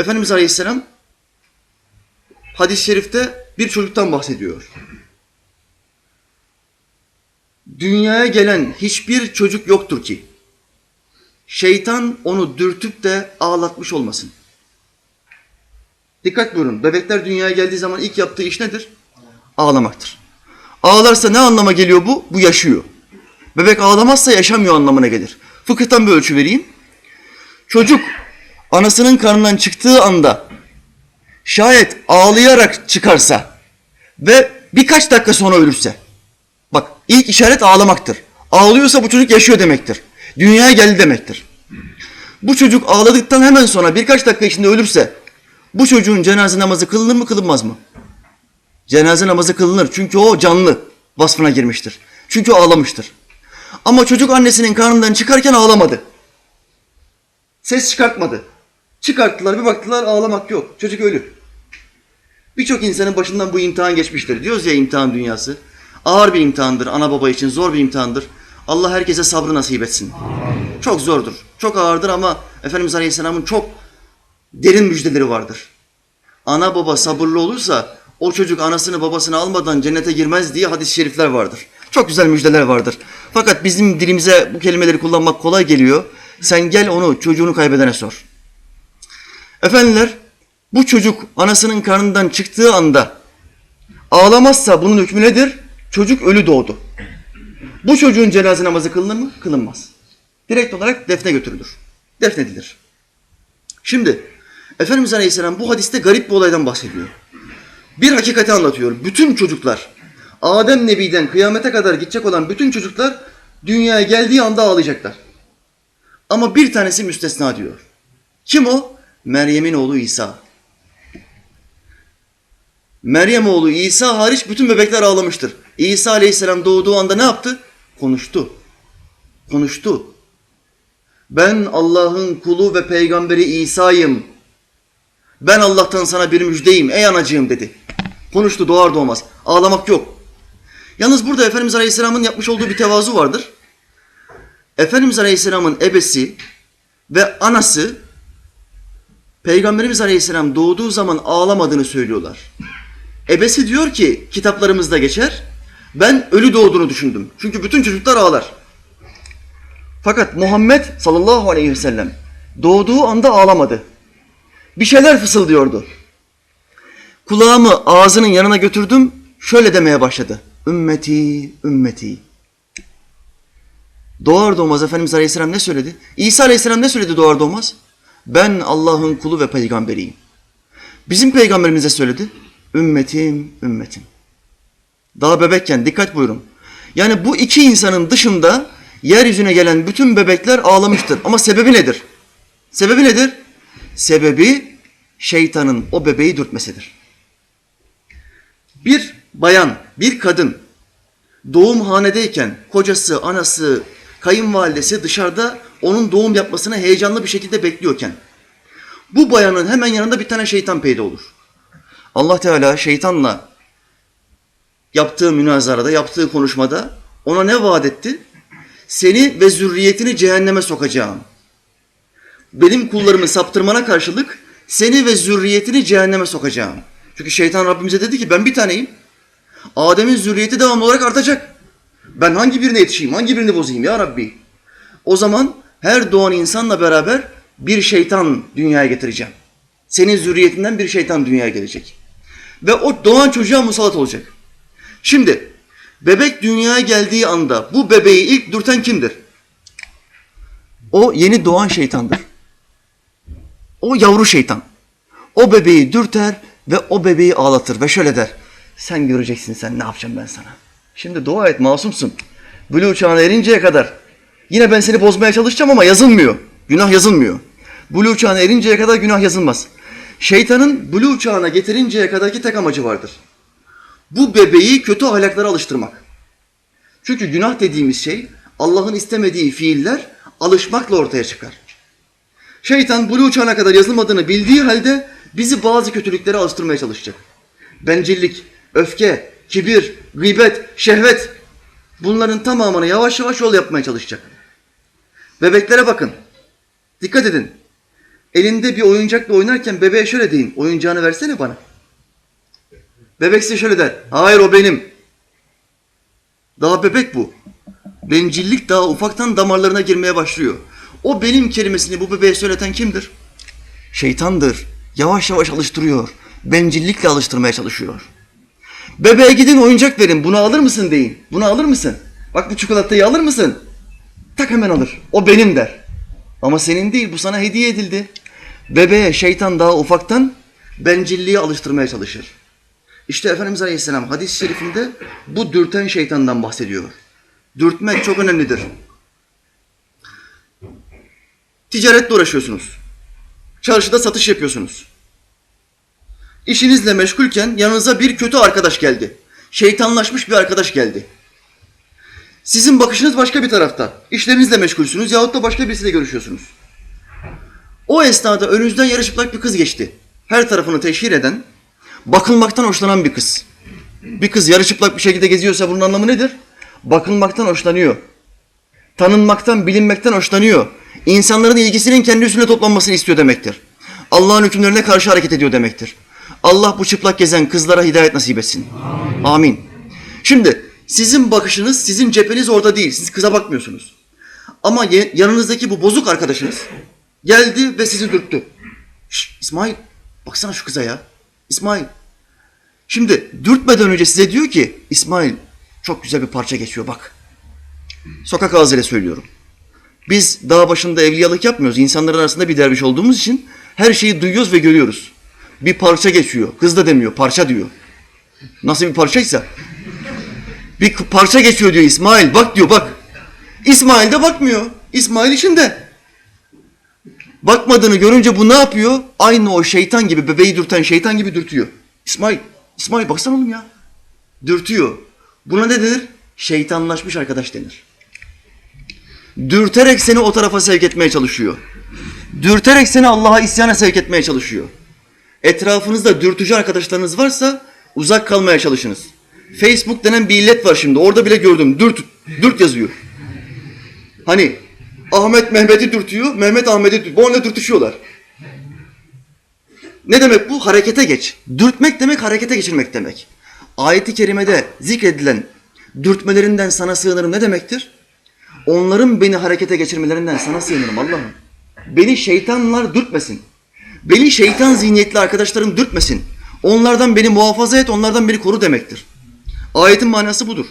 Efendimiz Aleyhisselam hadis-i şerifte bir çocuktan bahsediyor. Dünyaya gelen hiçbir çocuk yoktur ki şeytan onu dürtüp de ağlatmış olmasın. Dikkat buyurun. Bebekler dünyaya geldiği zaman ilk yaptığı iş nedir? Ağlamaktır. Ağlarsa ne anlama geliyor bu? Bu yaşıyor. Bebek ağlamazsa yaşamıyor anlamına gelir. Fıkıhtan bir ölçü vereyim. Çocuk anasının karnından çıktığı anda şayet ağlayarak çıkarsa ve birkaç dakika sonra ölürse. Bak ilk işaret ağlamaktır. Ağlıyorsa bu çocuk yaşıyor demektir. Dünyaya geldi demektir. Bu çocuk ağladıktan hemen sonra birkaç dakika içinde ölürse bu çocuğun cenaze namazı kılınır mı kılınmaz mı? Cenaze namazı kılınır çünkü o canlı vasfına girmiştir. Çünkü ağlamıştır. Ama çocuk annesinin karnından çıkarken ağlamadı. Ses çıkartmadı. Çıkarttılar bir baktılar ağlamak yok. Çocuk ölü. Birçok insanın başından bu imtihan geçmiştir. Diyoruz ya imtihan dünyası. Ağır bir imtihandır ana baba için zor bir imtihandır. Allah herkese sabrı nasip etsin. Çok zordur. Çok ağırdır ama Efendimiz Aleyhisselam'ın çok derin müjdeleri vardır. Ana baba sabırlı olursa o çocuk anasını babasını almadan cennete girmez diye hadis-i şerifler vardır. Çok güzel müjdeler vardır. Fakat bizim dilimize bu kelimeleri kullanmak kolay geliyor. Sen gel onu çocuğunu kaybedene sor. Efendiler bu çocuk anasının karnından çıktığı anda ağlamazsa bunun hükmü nedir? Çocuk ölü doğdu. Bu çocuğun cenaze namazı kılınır mı? Kılınmaz. Direkt olarak defne götürülür. Defnedilir. Şimdi Efendimiz Aleyhisselam bu hadiste garip bir olaydan bahsediyor. Bir hakikati anlatıyor. Bütün çocuklar, Adem Nebi'den kıyamete kadar gidecek olan bütün çocuklar dünyaya geldiği anda ağlayacaklar. Ama bir tanesi müstesna diyor. Kim o? Meryem'in oğlu İsa. Meryem oğlu İsa hariç bütün bebekler ağlamıştır. İsa aleyhisselam doğduğu anda ne yaptı? Konuştu. Konuştu. Ben Allah'ın kulu ve peygamberi İsa'yım. Ben Allah'tan sana bir müjdeyim ey anacığım dedi. Konuştu doğar doğmaz. Ağlamak yok. Yalnız burada Efendimiz Aleyhisselam'ın yapmış olduğu bir tevazu vardır. Efendimiz Aleyhisselam'ın ebesi ve anası Peygamberimiz Aleyhisselam doğduğu zaman ağlamadığını söylüyorlar. Ebesi diyor ki kitaplarımızda geçer. Ben ölü doğduğunu düşündüm. Çünkü bütün çocuklar ağlar. Fakat Muhammed sallallahu aleyhi ve sellem doğduğu anda ağlamadı. Bir şeyler fısıldıyordu. Kulağımı ağzının yanına götürdüm. Şöyle demeye başladı. Ümmeti, ümmeti. Doğar doğmaz Efendimiz Aleyhisselam ne söyledi? İsa Aleyhisselam ne söyledi doğar doğmaz? Ben Allah'ın kulu ve peygamberiyim. Bizim peygamberimize söyledi. Ümmetim, ümmetim. Daha bebekken dikkat buyurun. Yani bu iki insanın dışında yeryüzüne gelen bütün bebekler ağlamıştır. Ama sebebi nedir? Sebebi nedir? Sebebi şeytanın o bebeği dürtmesidir. Bir bayan, bir kadın doğumhanedeyken kocası, anası, kayınvalidesi dışarıda onun doğum yapmasını heyecanlı bir şekilde bekliyorken bu bayanın hemen yanında bir tane şeytan peyda olur. Allah Teala şeytanla yaptığı münazarada, yaptığı konuşmada ona ne vaat etti? Seni ve zürriyetini cehenneme sokacağım. Benim kullarımı saptırmana karşılık seni ve zürriyetini cehenneme sokacağım. Çünkü şeytan Rabbimize dedi ki ben bir taneyim. Adem'in zürriyeti devamlı olarak artacak. Ben hangi birine yetişeyim, hangi birini bozayım ya Rabbi? O zaman her doğan insanla beraber bir şeytan dünyaya getireceğim. Senin zürriyetinden bir şeytan dünyaya gelecek. Ve o doğan çocuğa musallat olacak. Şimdi bebek dünyaya geldiği anda bu bebeği ilk dürten kimdir? O yeni doğan şeytandır. O yavru şeytan. O bebeği dürter ve o bebeği ağlatır ve şöyle der. Sen göreceksin sen ne yapacağım ben sana. Şimdi dua et masumsun. Bülü uçağına erinceye kadar yine ben seni bozmaya çalışacağım ama yazılmıyor. Günah yazılmıyor. Bülü uçağına erinceye kadar günah yazılmaz. Şeytanın bülü uçağına getirinceye kadarki tek amacı vardır. Bu bebeği kötü ahlaklara alıştırmak. Çünkü günah dediğimiz şey Allah'ın istemediği fiiller alışmakla ortaya çıkar. Şeytan bulu uçağına kadar yazılmadığını bildiği halde bizi bazı kötülüklere alıştırmaya çalışacak. Bencillik, öfke, kibir, gıybet, şehvet bunların tamamını yavaş yavaş yol yapmaya çalışacak. Bebeklere bakın. Dikkat edin. elinde bir oyuncakla oynarken bebeğe şöyle deyin. Oyuncağını versene bana. Bebek size şöyle der. Hayır o benim. Daha bebek bu. Bencillik daha ufaktan damarlarına girmeye başlıyor. O benim kelimesini bu bebeğe söyleten kimdir? Şeytandır. Yavaş yavaş alıştırıyor. Bencillikle alıştırmaya çalışıyor. Bebeğe gidin oyuncak verin. Bunu alır mısın deyin. Bunu alır mısın? Bak bu çikolatayı alır mısın? Tak hemen alır. O benim der. Ama senin değil bu sana hediye edildi. Bebeğe şeytan daha ufaktan bencilliği alıştırmaya çalışır. İşte Efendimiz Aleyhisselam hadis-i şerifinde bu dürten şeytandan bahsediyor. Dürtmek çok önemlidir. Ticaretle uğraşıyorsunuz. Çarşıda satış yapıyorsunuz. İşinizle meşgulken yanınıza bir kötü arkadaş geldi. Şeytanlaşmış bir arkadaş geldi. Sizin bakışınız başka bir tarafta. İşlerinizle meşgulsünüz yahut da başka birisiyle görüşüyorsunuz. O esnada önünüzden yarı çıplak bir kız geçti. Her tarafını teşhir eden, bakılmaktan hoşlanan bir kız. Bir kız yarı çıplak bir şekilde geziyorsa bunun anlamı nedir? Bakılmaktan hoşlanıyor. Tanınmaktan, bilinmekten hoşlanıyor. İnsanların ilgisinin kendi üstüne toplanmasını istiyor demektir. Allah'ın hükümlerine karşı hareket ediyor demektir. Allah bu çıplak gezen kızlara hidayet nasip etsin. Amin. Şimdi sizin bakışınız, sizin cepheniz orada değil. Siz kıza bakmıyorsunuz. Ama yanınızdaki bu bozuk arkadaşınız geldi ve sizi dürttü. Şş, İsmail baksana şu kıza ya. İsmail. Şimdi dürtmeden önce size diyor ki İsmail çok güzel bir parça geçiyor bak. Sokak ağzıyla söylüyorum. Biz dağ başında evliyalık yapmıyoruz. İnsanların arasında bir derviş olduğumuz için her şeyi duyuyoruz ve görüyoruz. Bir parça geçiyor. Kız da demiyor, parça diyor. Nasıl bir parçaysa. Bir parça geçiyor diyor İsmail. Bak diyor bak. İsmail de bakmıyor. İsmail işinde. Bakmadığını görünce bu ne yapıyor? Aynı o şeytan gibi, bebeği dürten şeytan gibi dürtüyor. İsmail, İsmail baksana oğlum ya. Dürtüyor. Buna ne denir? Şeytanlaşmış arkadaş denir. Dürterek seni o tarafa sevk etmeye çalışıyor. Dürterek seni Allah'a isyana sevk etmeye çalışıyor. Etrafınızda dürtücü arkadaşlarınız varsa uzak kalmaya çalışınız. Facebook denen bir illet var şimdi. Orada bile gördüm. Dürt, dürt yazıyor. Hani Ahmet Mehmet'i dürtüyor, Mehmet Ahmet'i dürtüyor. Bu onunla dürtüşüyorlar. Ne demek bu? Harekete geç. Dürtmek demek harekete geçirmek demek. Ayet-i kerimede zikredilen dürtmelerinden sana sığınırım ne demektir? Onların beni harekete geçirmelerinden sana sığınırım Allah'ım. Beni şeytanlar dürtmesin. Beni şeytan zihniyetli arkadaşlarım dürtmesin. Onlardan beni muhafaza et, onlardan beni koru demektir. Ayetin manası budur.